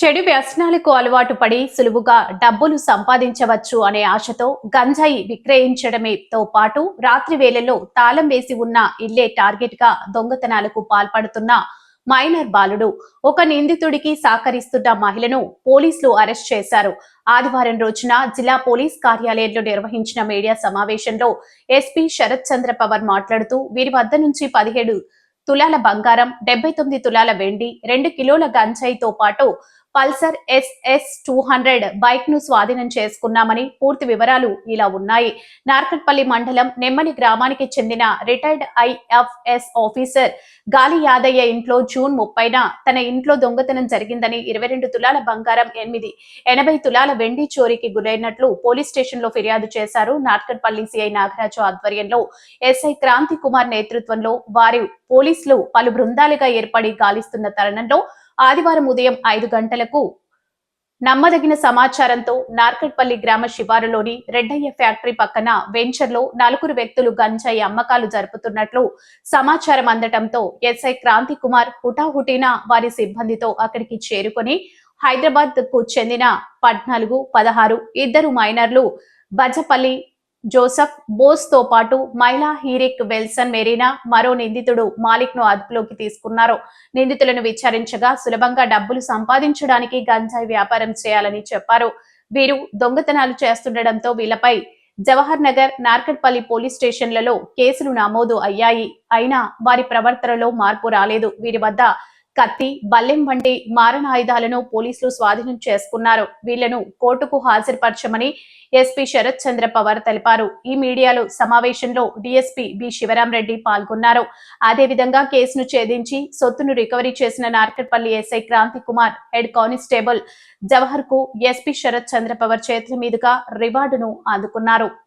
చెడు వ్యసనాలకు అలవాటు పడి సులువుగా డబ్బులు సంపాదించవచ్చు అనే ఆశతో గంజాయి విక్రయించడమేతో పాటు రాత్రి వేళల్లో తాళం వేసి ఉన్న ఇల్లే టార్గెట్గా దొంగతనాలకు పాల్పడుతున్న మైనర్ బాలుడు. ఒక నిందితుడికి సహకరిస్తున్న మహిళను పోలీసులు అరెస్ట్ చేశారు. ఆదివారం రోజున జిల్లా పోలీస్ కార్యాలయంలో నిర్వహించిన మీడియా సమావేశంలో ఎస్పీ శరత్ చంద్ర పవర్ మాట్లాడుతూ వీరి వద్ద నుంచి పదిహేడు తులాల బంగారం డెబ్బై తొమ్మిది తులాల వెండి రెండు కిలోల గంజాయితో పాటు పల్సర్ ఎస్ఎస్ టూ హండ్రెడ్ బైక్ను స్వాధీనం చేసుకున్నామని పూర్తి వివరాలు ఇలా ఉన్నాయి. నార్కట్పల్లి మండలం నెమ్మని గ్రామానికి చెందిన రిటైర్డ్ ఐఎఫ్ఎస్ ఆఫీసర్ గాలి యాదయ్య ఇంట్లో జూన్ ముప్పైన తన ఇంట్లో దొంగతనం జరిగిందని ఇరవై రెండు తులాల బంగారం ఎనిమిది ఎనభై తులాల వెండి చోరీకి గురైనట్లు పోలీస్ స్టేషన్లో ఫిర్యాదు చేశారు నార్కట్పల్లి సిఐ నాగరాజు ఆధ్వర్యంలో ఎస్ఐ క్రాంతి కుమార్ నేతృత్వంలో వారి పోలీసులు పలు బృందాలుగా ఏర్పడి గాలిస్తున్న తరుణంలో ఆదివారం ఉదయం ఐదు గంటలకు నమ్మదగిన సమాచారంతో నార్కట్పల్లి గ్రామ శివారులోని రెడ్డయ్య ఫ్యాక్టరీ పక్కన వెంచర్లో నలుగురు వ్యక్తులు గంజాయి అమ్మకాలు జరుపుతున్నట్లు సమాచారం అందటంతో ఎస్ఐ క్రాంతి కుమార్ హుటాహుటిన వారి సిబ్బందితో అక్కడికి చేరుకొని హైదరాబాద్కు చెందిన పద్నాలుగు పదహారు ఇద్దరు మైనర్లు బజపల్లి జోసఫ్ బోస్తో పాటు మైలా హీరిక్ వెల్సన్ మెరీనా మరో నిందితుడు మాలిక్ను అదుపులోకి తీసుకున్నారు. నిందితులను విచారించగా సులభంగా డబ్బులు సంపాదించడానికి గంజాయి వ్యాపారం చేయాలని చెప్పారు. వీరు దొంగతనాలు చేస్తుండటంతో వీళ్ళపై జవహర్ నగర్ నార్కట్పల్లి పోలీస్ స్టేషన్లలో కేసులు నమోదు అయ్యాయి. అయినా వారి ప్రవర్తనలో మార్పు రాలేదు. వీరి వద్ద కత్తి బల్లెం వంటి మారణాయుధాలను పోలీసులు స్వాధీనం చేసుకున్నారు. వీళ్ళను కోర్టుకు హాజరుపరచమని ఎస్పీ శరత్ చంద్ర పవార్ తెలిపారు. ఈ మీడియాలో సమావేశంలో డీఎస్పీ బి శివరాం రెడ్డి పాల్గొన్నారు అదేవిధంగా కేసును ఛేదించి సొత్తును రికవరీ చేసిన Narketpally SI Kranthi Kumar head constable జవహర్కు SP Sharath Chandra Pawar చేతుల మీదుగా రివార్డును అందుకున్నారు